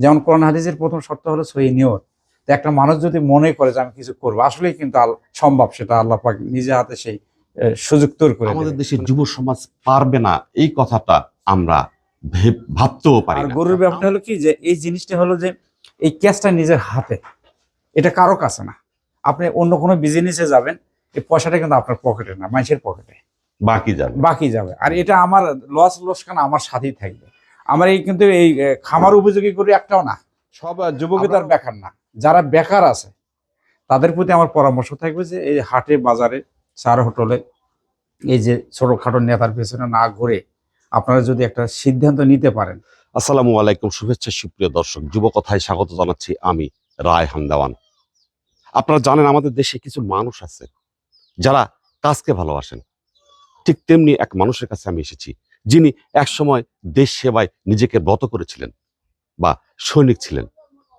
যেমন কোরআন হাদিসের প্রথম শর্ত হলো সহি নিয়ত। তো একটা মানুষ যদি মনে করে যে আমি কিছু করব আসলেই কিন্তু সম্ভব সেটা আল্লাহ পাক নিজে হাতে সেই সুযোগ তৈরি করে আমাদের দেশের যুব সমাজ পারবে না এই কথাটা আমরা ভাবতেও পারি আর গরুর ব্যাপারটা হলো কি যে এই জিনিসটা হলো যে এই ক্যাশটা নিজের হাতে এটা কারও কাছে না। আপনি অন্য কোনো বিজনেসে যাবেন এই পয়সাটা কিন্তু আপনার পকেটে না মানুষের পকেটে বাকি যাবে। বাকি যাবে। আর এটা আমার লস লোসকান আমার সাথেই থাকবে। আমার এই কিন্তু এই খামার উপযোগী করে একটাও না। সব যুবকই তার বেকার না। যারা বেকার আছে তাদের প্রতি আমার পরামর্শ থাকবে যে এই হাটে বাজারে চার হোটেলে এই যে ছোটখাটো নেতার পেছনে না ঘুরে আপনারা যদি একটা সিদ্ধান্ত নিতে পারেন। আসসালামু আলাইকুম শুভেচ্ছা সুপ্রিয় দর্শক। যুব কথায় স্বাগত জানাচ্ছি আমি রায় হামদাওয়ান আপনারা জানেন আমাদের দেশে কিছু মানুষ আছে যারা কাজকে ভালোবাসেন। ঠিক তেমনি এক মানুষের কাছে আমি এসেছি যিনি একসময় দেশ সেবায় নিজেকে ব্রত করেছিলেন বা সৈনিক ছিলেন।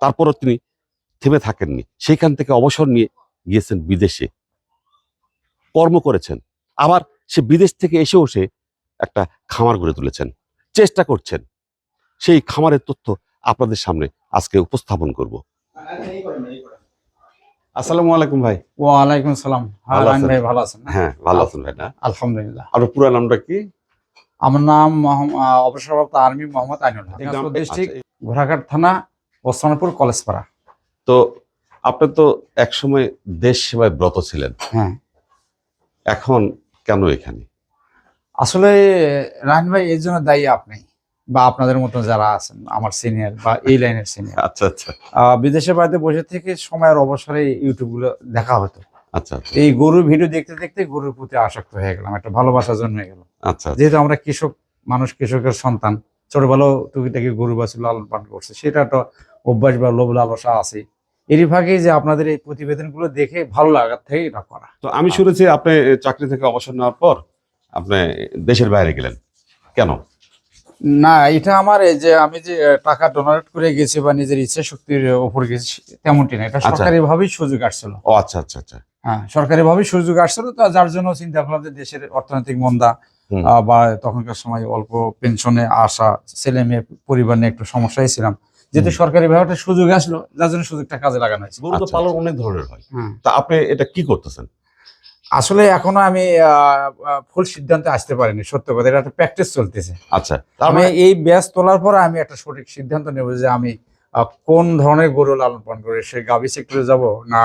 তারপরও তিনি থেমে থাকেননি। সেইখান থেকে অবসর নিয়ে গিয়েছেন বিদেশে। কর্ম করেছেন। আবার সে বিদেশ থেকে এসেও সে একটা খামার গড়ে তুলেছেন। চেষ্টা করছেন। সেই খামারের তথ্য আপনাদের সামনে আজকে উপস্থাপন করব। আসসালামু আলাইকুম ভাই। ওয়ালাইকুম সালাম। হ্যাঁ ভালো আছেন? ভাই ভালো আছেন না? হ্যাঁ ভালো আছেন ভাই না? আলহামদুলিল্লাহ। আপনার পুরো নামটা কি? আমার নাম অবসরপ্রাপ্ত আর্মি মোহাম্মদ আইনুল ডিস্ট্রিক্ট আচ্ছা, ঘোড়াঘাট থানা ওসমানপুর কলেজপাড়া। তো আপনি তো একসময় দেশ সেবায় ব্রত ছিলেন। হ্যাঁ। এখন কেন এখানে? আসলে রায়ন ভাই এর জন্য দায়ী আপনি বা আপনাদের মতো যারা আছেন আমার সিনিয়র বা এই লাইনের সিনিয়র। আচ্ছা আচ্ছা। বিদেশের বাড়িতে বসে থেকে সময়ের অবসরে ইউটিউবগুলো দেখা হতো। আচ্ছা আচ্ছা। এই গরুর ভিডিও দেখতে দেখতে গরুর প্রতি আসক্ত হয়ে গেলাম একটা ভালোবাসা জন্মে গেল। আচ্ছা যেহেতু আমরা কৃষক মানুষ কৃষকের সন্তান ছোটবেলাও টুকিটাকি গরু বাছুর লালন পালন করছে সেটা একটা অভ্যাস বা লোভ লালসা আছে। এরই ফাঁকে যে আপনাদের এই প্রতিবেদনগুলো দেখে ভালো লাগার থেকে এটা করা। তো আমি শুনেছি আপনি চাকরি থেকে অবসর নেওয়ার পর আপনি দেশের বাইরে গেলেন। কেন? না এটা আমার এই যে আমি যে টাকা ডোনেট করে গেছি বা নিজের ইচ্ছা শক্তির উপর গেছি তেমনটি না। এটা আচ্ছা। সরকারি ভাবেই সুযোগ আসছিল। ও আচ্ছা আচ্ছা আচ্ছা। হ্যাঁ সরকারি ভাবেই সুযোগ আসছিল তো যার জন্য চিন্তা করলাম যে দেশের অর্থনৈতিক মন্দা বা তখনকার সময় অল্প পেনশনে আসা ছেলে মেয়ে পরিবার নিয়ে একটু সমস্যায় ছিলাম। যেহেতু সরকারি ভাবে সুযোগ আসলো যার জন্য সুযোগটা কাজে লাগানো হয়েছে। গরু তো আচ্ছা, পালন আচ্ছা। অনেক ধরনের হয়। তা আপনি এটা কি করতেছেন? আসলে এখনও আমি ফুল সিদ্ধান্তে আসতে পারিনি সত্য কথা। এটা একটা প্র্যাকটিস চলতেছে। আচ্ছা আমি মানে এই ব্যাস তোলার পরে আমি একটা সঠিক সিদ্ধান্ত নেব যে আমি আহ, কোন ধরনের গরু লালন পালন করে সে গাভী সেক্টরে যাব না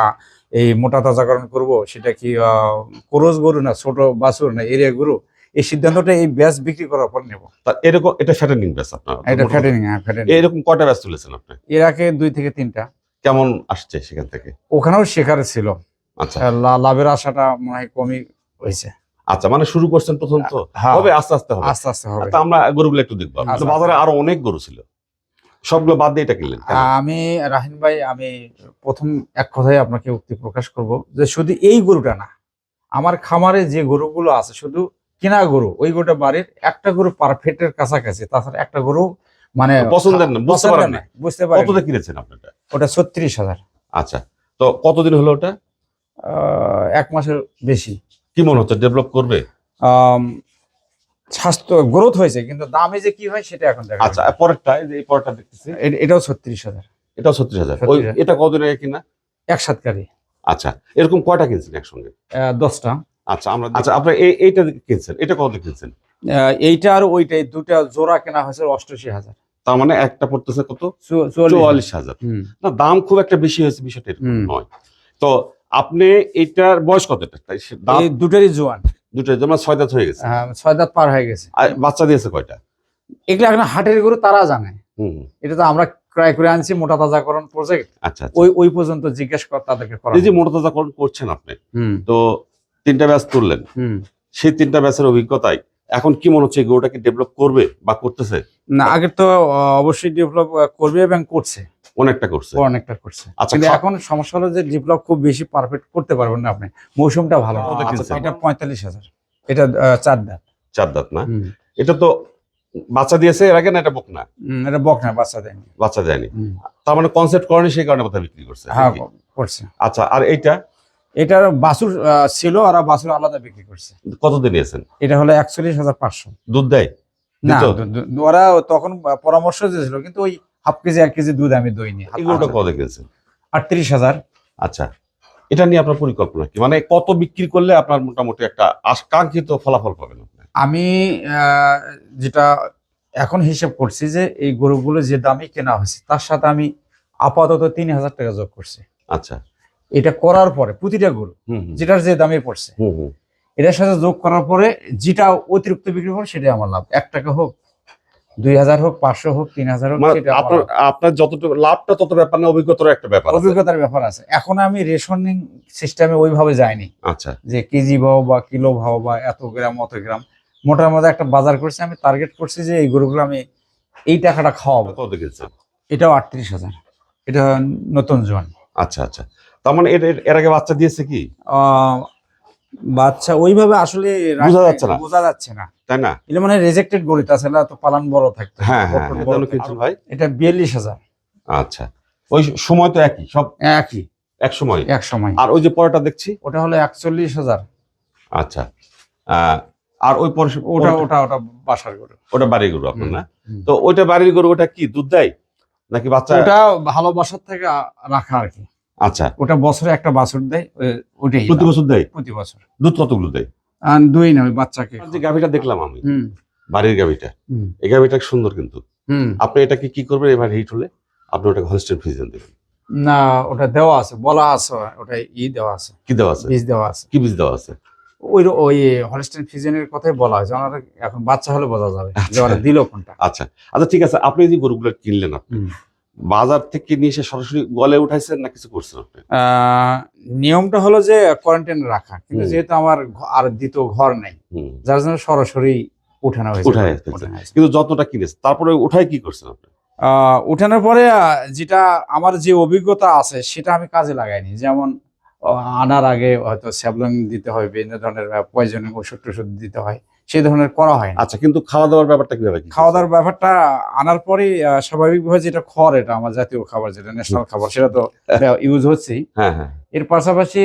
এই মোটা তাজাকরণ করব সেটা কি আহ, কোরস গরু না ছোট বাছুর না এরিয়া গরু? এই সিদ্ধান্তটা এই ব্যাস বিক্রি করার পর নেব। এরকম এটা ফ্যাটেনিং ব্যাস আপনার এটা ফ্যাটেনিং হ্যাঁ ফ্যাটেনিং এরকম কয়টা ব্যাস তুলেছেন আপনি? এর আগে দুই থেকে তিনটা। কেমন আসছে সেখান থেকে? ওখানেও শেখার ছিল। আচ্ছা। লাভের আশাটা মনে হয় কমই হয়েছে। আচ্ছা মানে শুরু করছেন প্রথম তো? হ্যাঁ, হবে আস্তে আস্তে হবে। আস্তে আস্তে হবে। তা আমরা গরুগুলো একটু দেখব। আচ্ছা, বাজারে। আরও অনেক গরু ছিল। সবগুলো বাদ দিয়ে এটা কিনলেন কেন? আমি রাহিন ভাই আমি প্রথম এক কথায় আপনাকে উক্তি প্রকাশ করব যে শুধু এই গরুটা না আমার খামারে যে গরুগুলো আছে শুধু কিনা গরু ওই গোটা বাড়ির একটা গরু পারফেক্টের কাছাকাছি তাছাড়া একটা গরু মানে পছন্দের না, বুঝতে পারেন না, বুঝতে পারি কতটা কিনেছেন আপনারটা? ওটা ছত্রিশ হাজার। আচ্ছা তো কতদিন হলো ওটা? এক মাসের বেশি। কি মনে হচ্ছে ডেভেলপ করবে? স্বাস্থ্য গ্রোথ হয়েছে কিন্তু দামে যে কি হয় সেটা এখন দেখা আচ্ছা পরেরটা এই পরেরটা দেখতেছি। এটাও ছত্রিশ হাজার। এটাও ছত্রিশ হাজার। এটা কতদিন আগে কিনা? এক সাতকারি। আচ্ছা এরকম কয়টা কিনছেন একসঙ্গে? দশটা। আচ্ছা আমরা আচ্ছা আপনার এইটা কিনছেন এটা কত কিনছেন? এইটা আর ওইটাই দুটা জোড়া কেনা হয়েছে অষ্টআশি হাজার। তার মানে একটা পড়তেছে কত? চুয়াল্লিশ হাজার। না দাম খুব একটা বেশি হয়েছে বিষয়টা নয়। তো আপনি এইটার বয়স কত দুটারই জোয়ান। দুটো যেমন ছয় দাঁত হয়ে গেছে। আহ, ছয় দাঁত পার হয়ে গেছে। আর বাচ্চা দিয়েছে কয়টা? এগুলো এখন হাটের গরু তারা জানে। এটা তো আমরা ক্রয় করে আনছি মোটা তাজাকরণ প্রজেক্ট আচ্ছা আচ্ছা। ওই ওই পর্যন্ত জিজ্ঞেস কর তাদেরকে করা এই যে মোটা তাজাকরণ করছেন আপনি তো তিনটা ব্যাচ তুললেন। সেই তিনটা ব্যাচের অভিজ্ঞতায় এখন কি মনে হচ্ছে এই গরুটা কি ডেভেলপ করবে বা করতেছে? না আগে তো অবশ্যই ডেভেলপ করবে এবং করছে। অনেকটা করছে। অনেকটা করছে। আচ্ছা, কিন্তু এখন সমস্যা হলো যে ডেভেলপ খুব বেশি পারফেক্ট করতে পারবেন না আপনি। মৌসুমটা ভালো না। কত আচ্ছা? এটা পঁয়তাল্লিশ হাজার। এটা চার দাঁত। চার দাঁত না? এটা তো বাচ্চা দিয়েছে এর আগে না এটা বক না এটা বক না বাচ্চা দেয়নি। বাচ্চা দেয়নি। তার মানে কনসেপ্ট করেনি সেই কারণে কথা বিক্রি করছে হ্যাঁ করছে। আচ্ছা আর এইটা? এটার আহ, ছিল আর বাছুর আলাদা বিক্রি করছে। কত দিয়ে নিয়েছেন এটা হলো একচল্লিশ হাজার পাঁচশো। দুধ দেয়? না ওরা তখন পরামর্শ দিয়েছিল কিন্তু ওই হাফ কেজি এক কেজি দুধ আমি দই নিই এগুলোটা কত কিনছেন আটত্রিশ হাজার। আচ্ছা এটা নিয়ে আপনার পরিকল্পনা কি? মানে কত বিক্রি করলে আপনার মোটামুটি একটা আকাঙ্ক্ষিত ফলাফল পাবেন আমি আহ, যেটা এখন হিসেব করছি যে এই গরুগুলো যে দামে কেনা হয়েছে তার সাথে আমি আপাতত তিন হাজার টাকা যোগ করছি। আচ্ছা এটা করার পরে প্রতিটা গরু যেটার যে দামে পড়ছে এটার সাথে যোগ করার পরে যেটা অতিরিক্ত বিক্রি করে সেটাই আমার লাভ। এক টাকা হোক দুই হাজার হোক পাঁচশো হোক তিন হাজার হোক মানে আপনার আপনার যতটুকু লাভটা তত ব্যাপার না অভিজ্ঞতার একটা ব্যাপার অভিজ্ঞতার ব্যাপার আছে। এখন আমি রেশনিং সিস্টেমে ওইভাবে যাইনি। আচ্ছা। যে কেজি ভাও বা কিলো ভাও বা এত গ্রাম অত গ্রাম একটা বাজার করছি আমি টার্গেট করছি যে এই গরুগুলো আমি এই টাকাটা খাওয়াবো। কত এটাও আটত্রিশ হাজার। এটা নতুন জোয়ান। আচ্ছা আচ্ছা। তার মানে এর আগে বাচ্চা দিয়েছে কি? বাচ্চা ওইভাবে আসলে বোঝা যাচ্ছে না। বোঝা যাচ্ছে না। তাই না? এটা মানে রেজেক্টেড গলিতে আছে না তো পালান বড় থাকতো। হ্যাঁ হ্যাঁ হ্যাঁ, কিনছেন ভাই। এটা বিয়াল্লিশ হাজার। আচ্ছা। ওই সময় তো একই সব একই। এক সময়? এক সময়। আর ওই যে পরেরটা দেখছি? ওটা হলো একচল্লিশ হাজার। আচ্ছা। আর ওই পরে ওটা ওটা ওটা বাসার গরু। ওটা বাড়ির গরু আপনার না? তো ওইটা বাড়ির গরু ওটা কি দুধ দেয়? নাকি বাচ্চা? ওটা ভালোবাসার থেকে রাখা আর কি। আচ্ছা। ওটা বছরে একটা বাছুর দেয় ওটাই প্রতি বছর দেয়? প্রতি বছর। দুধ কতগুলো দেয়? আর দুই না ওই বাচ্চাকে যে গাভিটা দেখলাম আমি বাড়ির গাভিটা। এই গাভিটা সুন্দর কিন্তু। আপনি এটাকে কি করবেন? এবার হিট হলে আপনি ওটাকে হলস্টেন ফ্রিজেন দেবেন। না ওটা দেওয়া আছে বলা আছে ওটা ই দেওয়া আছে। কি দেওয়া আছে? বীজ দেওয়া আছে। কি বীজ দেওয়া আছে? ওই ওই হলস্টেন ফিজেনের কথাই বলা হয় ওনারা এখন বাচ্চা হলে বোঝা যাবে যে ওরা দিল কোনটা। আচ্ছা। আচ্ছা ঠিক আছে আপনি যে গরুগুলো কিনলেন আপনি বাজার থেকে নিয়ে এসে সরাসরি গলে উঠাইছেন না কিছু করছেন আপনি? আহ, নিয়মটা হলো যে কোয়ারেন্টাইন রাখা কিন্তু যেহেতু আমার আর দ্বিতীয় ঘর নেই যার জন্য সরাসরি উঠানো হয়েছে। উঠায়। কিন্তু যত্নটা কিনেছে তারপরে উঠাই কি করছেন আপনি? আহ, উঠানোর পরে যেটা আমার যে অভিজ্ঞতা আছে সেটা আমি কাজে লাগাইনি। যেমন আনার আগে হয়তো স্যাবলং দিতে হয় বিভিন্ন ধরনের পয়জনিং ওষুধ টষুধ দিতে হয় সেই ধরনের করা হয় আচ্ছা কিন্তু খাওয়া দাওয়ার ব্যাপারটা কীভাবে খাওয়া দাওয়ার ব্যাপারটা আনার পরে স্বাভাবিকভাবে যেটা খড় এটা আমার জাতীয় খাবার যেটা ন্যাশনাল খাবার সেটা তো ইউজ হচ্ছেই। হ্যাঁ হ্যাঁ। এর পাশাপাশি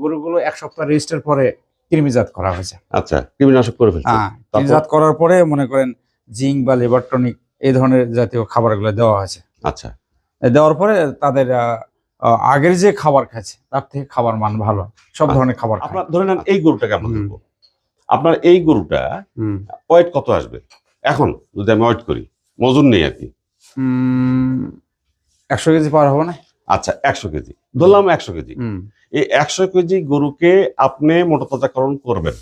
গরুগুলো এক সপ্তাহ রেজিস্টার পরে কৃমিজাত করা হয়েছে। আচ্ছা কৃমিনাশক করে ফেলছেন হ্যাঁ কৃমিজাত করার পরে মনে করেন জিঙ্ক বা লিভার টনিক এই ধরনের জাতীয় খাবারগুলো দেওয়া হয়েছে। আচ্ছা। দেওয়ার পরে তাদের আগের যে খাবার খাচ্ছে তার থেকে খাবার মান ভালো। সব আচ্ছা। ধরনের খাবার আপনার ধরে নেন এই গরুটাকে আমরা দেখব আপনার এই গরুটা। ওয়েট কত আসবে? এখন যদি আমি ওয়েট করি মজুর নেই আর কি। একশো কেজি পার হবে না? আচ্ছা একশো কেজি। ধরলাম একশো কেজি। এই একশো কেজি গরুকে আপনি মোটাতাজাকরণ করবেন।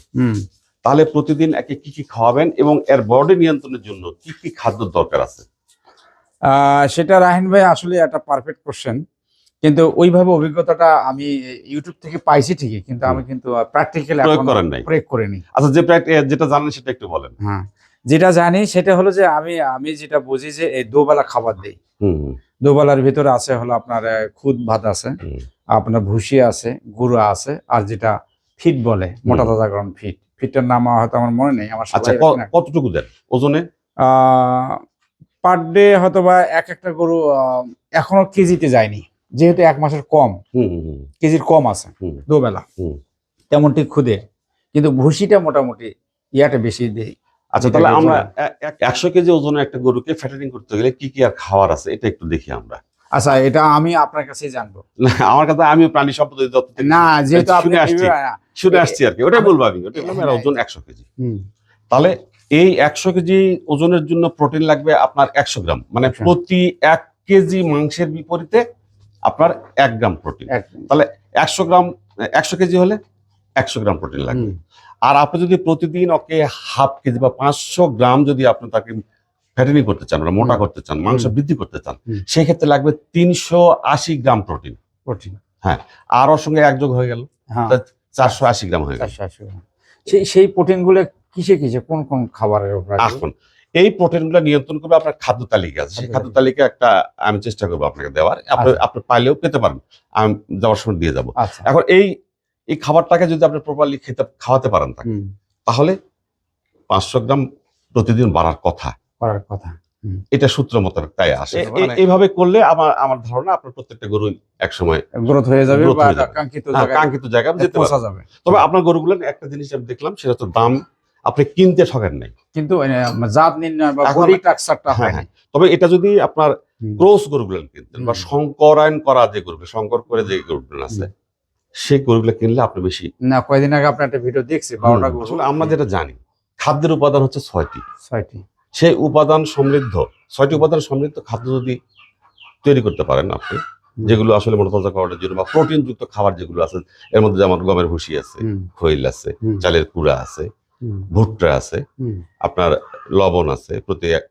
তাহলে প্রতিদিন একে কি কি খাওয়াবেন এবং এর বডি নিয়ন্ত্রণের জন্য কি কি খাদ্য দরকার আছে? সেটা রাহিন ভাই আসলে একটা পারফেক্ট কোশ্চেন কিন্তু ওইভাবে অভিজ্ঞতাটা আমি ইউটিউব থেকে পাইছি ঠিকই কিন্তু আমি কিন্তু প্র্যাকটিক্যালি প্রয়োগ করেন নাই। প্রয়োগ করিনি। আচ্ছা যে যেটা জানেন সেটা একটু বলেন। হ্যাঁ যেটা জানি সেটা হলো যে আমি আমি যেটা বুঝি যে এই দুবেলা খাবার দিই। দুবেলার ভিতরে আছে হলো আপনার খুদ ভাত আছে আপনার ভুসি আছে গুঁড়ো আছে আর যেটা ফিট বলে মোটা তাজাকরণ ফিট। ফিটের নাম হয়তো আমার মনে নেই আমার আচ্ছা কতটুকু দেন? ওজনে? পার ডে হয়তো বা এক একটা গরু এখনও কেজিতে যায়নি। যেহেতু এক মাসের কম কেজির কম আছে। দুবেলা। তেমনটি খুদের কিন্তু ভুসিটা মোটামুটি ইয়াটা বেশি দেই। আচ্ছা তাহলে আমরা এক- একশো কেজি ওজনের একটা গরুকে ফ্যাটারিং করতে গেলে কি কি আর খাবার আছে? এটা একটু দেখি আমরা। আচ্ছা এটা আমি আপনার কাছেই জানব। না, আমার কাছে আমি প্রাণী সম্পদ না যেহেতু আপনি শুনে আসছি। শুনে আসছি আর কি। বলব আমি। হ্যাঁ। ওজন একশো কেজি। তাহলে এই একশো কেজি ওজনের জন্য প্রোটিন লাগবে আপনার একশো গ্রাম। মানে আচ্ছা। প্রতি এক কেজি মাংসের বিপরীতে আপনার এক গ্রাম প্রোটিন। তাহলে একশো গ্রাম একশো কেজি হলে একশো গ্রাম প্রোটিন লাগবে। আর আপনি যদি প্রতিদিন ওকে হাফ কেজি বা পাঁচশো গ্রাম যদি আপনি তাকে ফ্যাটেনি করতে চান মোটা করতে চান মাংস বৃদ্ধি করতে চান হুম। সেই ক্ষেত্রে লাগবে তিনশো আশি গ্রাম প্রোটিন। প্রোটিন। হ্যাঁ আর ওর সঙ্গে একযোগ হয়ে গেল হ্যাঁ। চারশো আশি গ্রাম হয়ে গেল। সেই সেই প্রোটিন কিসে কিসে? কোন কোন খাবারের? এখন এই প্রোটিনগুলো নিয়ন্ত্রণ করবে আপনার খাদ্য তালিকা সেই খাদ্য তালিকা। একটা আমি চেষ্টা করব আপনাকে দেওয়ার। আপনি আচ্ছা। আপনি পাইলেও পেতে পারেন আমি যাওয়ার সময় দিয়ে যাব। আচ্ছা। এখন এই এই খাবারটাকে যদি আপনি প্রপারলি খেতে খাওয়াতে পারেন তাকে তাহলে পাঁচশো গ্রাম প্রতিদিন বাড়ার কথা। করার কথা। এটা সূত্র মতো তাই আসে। মানে- এইভাবে করলে আমার আমার ধারণা আপনার প্রত্যেকটা গরু এক সময় গ্রোথ হয়ে যাবে হয়ে। কাঙ্ক্ষিত জায়গায় যেতে পৌঁছা যাবে। তবে আপনার গরুগুলো একটা জিনিস আমি দেখলাম সেটা হচ্ছে দাম আপনি কিনতে ঠকেন নাই। কিন্তু জাত নির্ণয় বা বডি স্ট্রাকচারটা হ্যাঁ, হয়। তবে এটা যদি আপনার। ক্রোস গরুগুলো কিনতেন বা। সংকরায়ন করা যে গরুগুলো সংকর করে যে গরুগুলো আছে সেই গরুগুলো কিনলে আপনি বেশি না কয়েকদিন আগে আপনার একটা ভিডিও দেখছি বারোটা গরু। আসলে আমরা যেটা জানি খাদ্যের উপাদান হচ্ছে ছয়টি। ছয়টি। সেই উপাদান সমৃদ্ধ ছয়টি উপাদান সমৃদ্ধ খাদ্য যদি তৈরি করতে পারেন আপনি যেগুলো আসলে মোটাতাজা করার জন্য বা প্রোটিন যুক্ত খাবার যেগুলো আছে এর মধ্যে যেমন গমের ভুসি আছে খৈল আছে চালের কুড়া আছে ভুট্টা আছে আপনার লবণ আছে প্রতি এক-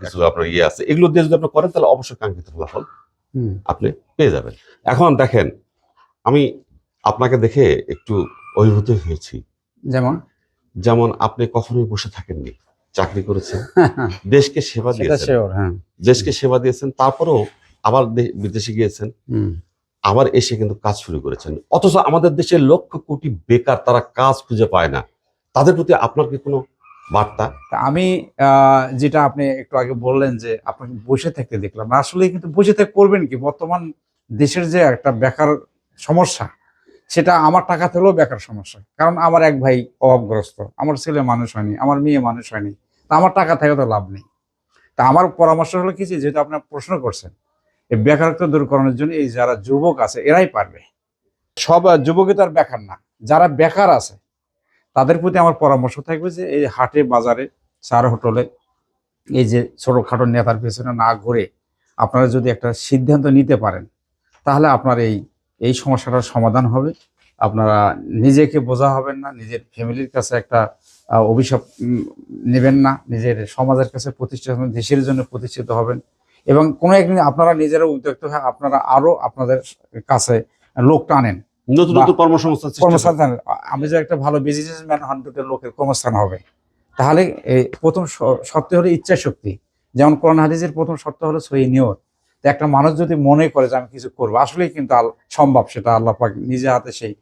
কিছু আপনার ইয়ে আছে এগুলো দিয়ে যদি আপনি করেন তাহলে অবশ্যই কাঙ্ক্ষিত ফলাফল আপনি পেয়ে যাবেন। এখন দেখেন আমি আপনাকে দেখে একটু অভিভূত হয়েছি। যেমন? যেমন আপনি কখনোই বসে থাকেননি চাকরি করেছেন দেশকে সেবা দিয়েছেন। হ্যাঁ। দেশকে সেবা দিয়েছেন তারপরেও আবার বিদেশে গিয়েছেন আবার এসে কিন্তু কাজ শুরু করেছেন। অথচ আমাদের দেশের লক্ষ কোটি বেকার তারা কাজ খুঁজে পায় না। তাদের প্রতি আপনার কি কোনো বার্তা? আমি যেটা আপনি একটু আগে বললেন যে আপনাকে বসে থাকতে দেখলাম আসলে কিন্তু বসে থেকে করবেন কি? বর্তমান দেশের যে একটা বেকার সমস্যা, সেটা আমার টাকা থেকেও বেকার সমস্যা। কারণ আমার এক ভাই অভাবগ্রস্ত, আমার ছেলে মানুষ হয়নি, আমার মেয়ে মানুষ হয়নি, তা আমার টাকা থেকে তো লাভ নেই। তা আমার পরামর্শ হলো কি যে, যেহেতু আপনি প্রশ্ন করছেন, এই বেকারত্ব দূর করানোর জন্য এই যারা যুবক আছে, এরাই পারবে। সব যুবকই তো আর বেকার না, যারা বেকার আছে তাদের প্রতি আমার পরামর্শ থাকবে যে এই হাটে, বাজারে, চার হোটেলে এই যে ছোটখাটো নেতার পেছনে না ঘুরে আপনারা যদি একটা সিদ্ধান্ত নিতে পারেন, তাহলে আপনার এই এই সমস্যাটার সমাধান হবে। আপনারা নিজেকে বোঝা হবেন না, নিজের ফ্যামিলির কাছে একটা অভিশাপ নেবেন না, নিজের সমাজের কাছে প্রতিষ্ঠিত হবেন, দেশের জন্য প্রতিষ্ঠিত হবেন এবং কোনো একদিন আপনারা নিজেরা উদ্যোক্ত হয়ে আপনারা আরও আপনাদের কাছে লোক টানেন। নতুন নতুন কর্মসংস্থান কর্মসংস্থান। আমি যে একটা ভালো বিজনেসম্যান হন দুটো লোকের কর্মস্থান হবে। তাহলে এই প্রথম শর্ত হলো ইচ্ছা শক্তি। যেমন কোরআন হাদিসের প্রথম শর্ত হলো সহি নিয়ত। একটা মানুষ যদি মনে করে যে আমি কিছু করব আসলেই কিন্তু সম্ভব সেটা আল্লাহ পাক নিজে হাতে সেই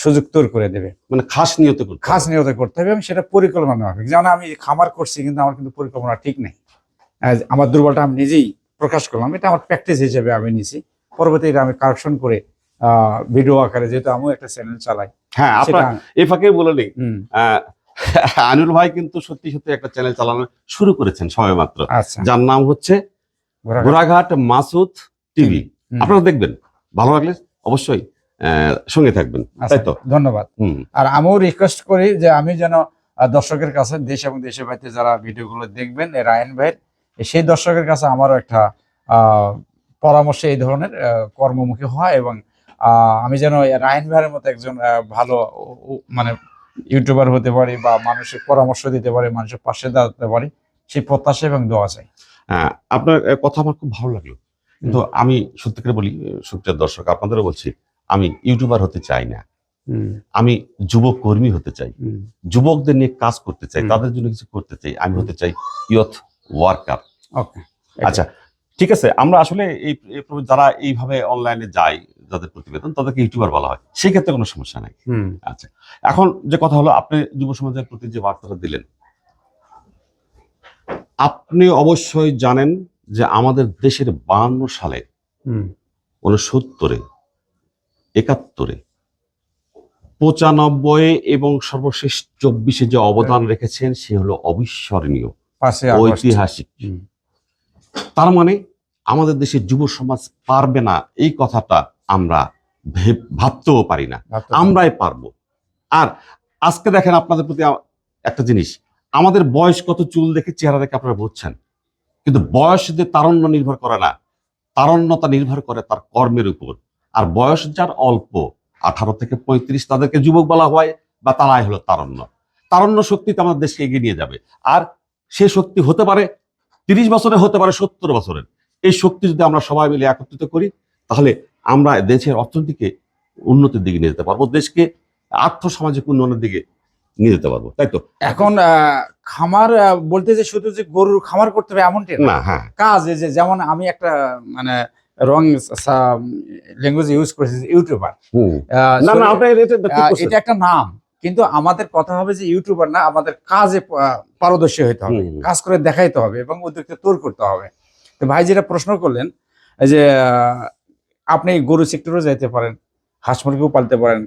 সুযোগ তৈরি করে দেবে। মানে খাস নিয়ত খাস নিয়ত করতে হবে এবং সেটা পরিকল্পনা মাফিক যেমন আমি খামার করছি কিন্তু আমার কিন্তু পরিকল্পনা ঠিক নেই। আমার দুর্বলটা আমি নিজেই প্রকাশ করলাম। এটা আমার প্র্যাকটিস হিসেবে আমি নিছি। পরবর্তীতে আমি কারেকশন করে ভিডিও আকারে যেহেতু আমিও একটা চ্যানেল চালাই। হ্যাঁ আপনার এই ফাঁকে বলে নিই। আনুর ভাই কিন্তু সত্যি সত্যি একটা চ্যানেল চালানো শুরু করেছেন সবে মাত্র আচ্ছা। যার নাম হচ্ছে ঘোড়াঘাট। মাসুদ টিভি। আপনারা দেখবেন। ভালো লাগলে অবশ্যই সঙ্গে থাকবেন। আচ্ছা, তাই তো? ধন্যবাদ। আর আমিও রিকোয়েস্ট করি যে আমি যেন দর্শকের কাছে দেশ এবং দেশের বাইরে যারা ভিডিওগুলো দেখবেন রায়ন ভাইয়ের সেই দর্শকের কাছে আমারও একটা আহ, পরামর্শ এই ধরনের কর্মমুখী হয় এবং আমি যেন রায়ন ভাইয়ের মতো একজন ভালো মানে ইউটিউবার হতে পারি বা মানুষের পরামর্শ দিতে পারি মানুষের পাশে দাঁড়াতে পারি সেই প্রত্যাশা এবং দোয়া চাই। হ্যাঁ, আপনার কথা আমার খুব ভালো লাগল। কিন্তু আমি সত্যি করে বলি সুপ্রিয় দর্শক আপনাদেরও বলছি আমি ইউটিউবার হতে চাই না। আমি যুবক কর্মী হতে চাই। যুবকদের নিয়ে কাজ করতে চাই তাদের জন্য কিছু করতে চাই। আমি হতে চাই ইয়থ ওয়ার্কার ওকে আচ্ছা ঠিক আছে আমরা আসলে এই এই যারা এইভাবে অনলাইনে যায় যাদের প্রতিবেদন তাদেরকে ইউটিউবার বলা হয়। সেক্ষেত্রে কোনো সমস্যা নাই। আচ্ছা এখন যে কথা হলো আপনি যুব সমাজের প্রতি যে বার্তাটা দিলেন আপনি অবশ্যই জানেন যে আমাদের দেশের বান্ন সালে উনসত্তরে একাত্তরে পঁচানব্বই এবং সর্বশেষ চব্বিশে যে অবদান রেখেছেন সে হলো অবিস্মরণীয়। ঐতিহাসিক। তার মানে আমাদের দেশের যুব সমাজ পারবে না এই কথাটা আমরা ভেব- ভাবতেও পারি না। আমরাই পারব। আর আজকে দেখেন আপনাদের প্রতি একটা জিনিস আমাদের বয়স কত চুল দেখে চেহারা দেখে আপনারা বুঝছেন। কিন্তু বয়স যে তারণ্য নির্ভর করে না তারণ্যতা নির্ভর করে তার কর্মের উপর। আর বয়স যার অল্প আঠারো থেকে পঁয়ত্রিশ তাদেরকে যুবক বলা হয় বা তারাই হলো তারণ্য। তারণ্য শক্তিতে আমাদের দেশকে এগিয়ে নিয়ে যাবে। আর সে শক্তি হতে পারে তিরিশ বছরে হতে পারে সত্তর বছরের। এই শক্তি যদি আমরা সবাই মিলে একত্রিত করি তাহলে আমরা দেশের অর্থনীতিকে উন্নতির দিকে নিয়ে যেতে পারব দেশকে আর্থ সামাজিক উন্নয়নের দিকে নিয়ে যেতে পারব তাই তো? এখন খামার বলতে যে শুধু যে গরুর খামার করতে হবে এমনটি না। হ্যাঁ। কাজ এই যে যেমন আমি একটা মানে রং ল্যাঙ্গুয়েজ ইউজ করেছি ইউটিউবার। না না এটা একটা নাম। কিন্তু আমাদের কথা হবে যে ইউটিউবার না আমাদের কাজে পারদর্শী হইতে হবে। কাজ করে দেখাইতে হবে এবং উদ্যোগকে তোর করতে হবে। তো ভাই যেটা প্রশ্ন করলেন যে আপনি গরু সেক্টরেও যাইতে পারেন হাঁস মুরগিও পালতে পারেন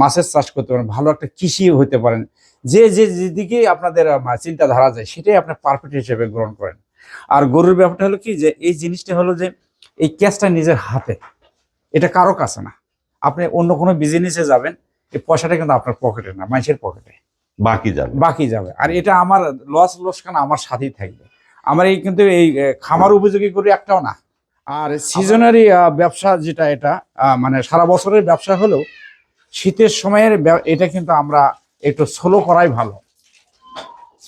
মাছের চাষ করতে পারেন ভালো একটা কৃষি হইতে পারেন। যে যে যেদিকে আপনাদের চিন্তাধারা যায় সেটাই আপনি পারফেক্ট হিসেবে গ্রহণ করেন। আর গরুর ব্যাপারটা হলো কি যে এই জিনিসটা হলো যে এই ক্যাশটা নিজের হাতে। এটা কারও কাছে না। আপনি অন্য কোনো বিজনেসে যাবেন এই পয়সাটা কিন্তু আপনার পকেটে না মানুষের পকেটে বাকি যাবে। বাকি যাবে। আর এটা আমার লস লোসকান আমার সাথেই থাকবে। আমার এই কিন্তু এই খামার উপযোগী করে একটাও না। আর সিজনারি ব্যবসা যেটা এটা মানে সারা বছরের ব্যবসা হলেও শীতের সময়ের এটা কিন্তু আমরা একটু স্লো করাই ভালো।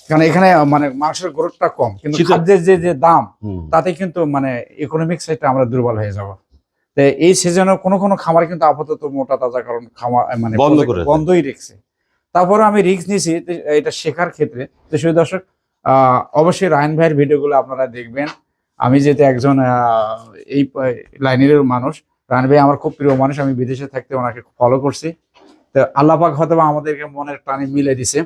কারণ এখানে মানে মাংসের গ্রোথটা কম কিন্তু খাদ্যের যে যে দাম তাতে কিন্তু মানে ইকোনমিক সাইডটা আমরা দুর্বল হয়ে যাব। তো এই সিজনে কোনো কোনো খামার কিন্তু আপাতত মোটা তাজা কারণ খামার মানে বন্ধ বন্ধই রেখেছে। তারপরে আমি রিস্ক নিয়েছি এটা শেখার ক্ষেত্রে। তো সেই দর্শক আহ, অবশ্যই রায়ন ভাইয়ের ভিডিওগুলো আপনারা দেখবেন। আমি যেহেতু একজন এই লাইনের মানুষ ভাই আমার খুব প্রিয় মানুষ আমি বিদেশে থাকতে ওনাকে ফলো করছি। তো আল্লাহ পাক হয়তো আমাদেরকে মনের টানে মিলে দিছে।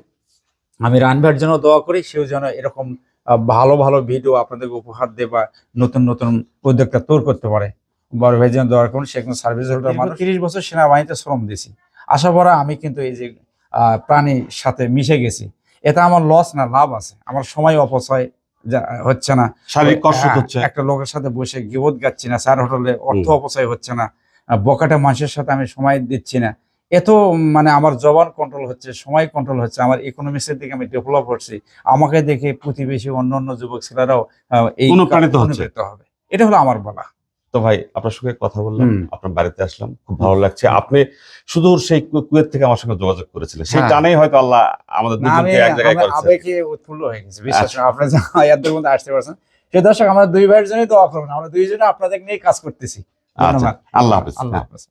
আমি রায়ন জন্য দোয়া করি সেও যেন এরকম ভালো ভালো ভিডিও আপনাদেরকে উপহার দেয় বা নতুন নতুন উদ্যোক্তা তৈরি করতে পারে। বড় ভাই যেন দোয়া করুন সে একজন সার্ভিস হোল্ডার মানুষ। তিরিশ বছর সেনাবাহিনীতে শ্রম দিয়েছি। আশা করা আমি কিন্তু এই যে আহ, প্রাণীর সাথে মিশে গেছি। এটা আমার লস না লাভ আছে। আমার সময় অপচয় হচ্ছে না। শারীরিক কষ্ট হ্যাঁ, হচ্ছে। একটা লোকের সাথে বসে গিবোধ গাচ্ছি না স্যার হোটেলে অর্থ অপচয় হচ্ছে না। বকাটা মানুষের সাথে আমি সময় দিচ্ছি না। এত মানে আমার জবান কন্ট্রোল হচ্ছে সময় কন্ট্রোল হচ্ছে আমার ইকোনমিক্সের দিকে আমি ডেভেলপ করছি। আমাকে দেখে প্রতিবেশী অন্য অন্য যুবক ছেলেরাও এই অনুপ্রাণিত হবে। এটা হলো আমার বলা। তো ভাই আপনার সঙ্গে কথা বললাম আপনার বাড়িতে আসলাম খুব ভালো লাগছে। আপনি শুধু সেই কুয়েত থেকে আমার সঙ্গে যোগাযোগ করেছিলেন। সেই জানেই টানেই হয়তো আল্লাহ আমাদের দুজনকে এক জায়গায় করেছে। আবেগে উৎফুল্ল হয়ে গেছে বিশ্বাস আচ্ছা। যা মধ্যে আসতে পারছেন সে দর্শক আমরা দুই ভাইয়ের জন্যই দোয়া করবেন আমরা দুইজনে আপনাদের নিয়ে কাজ করতেছি। আচ্ছা আল্লাহ হাফেজ। আল্লাহ হ্যাঁ। হাফেজ।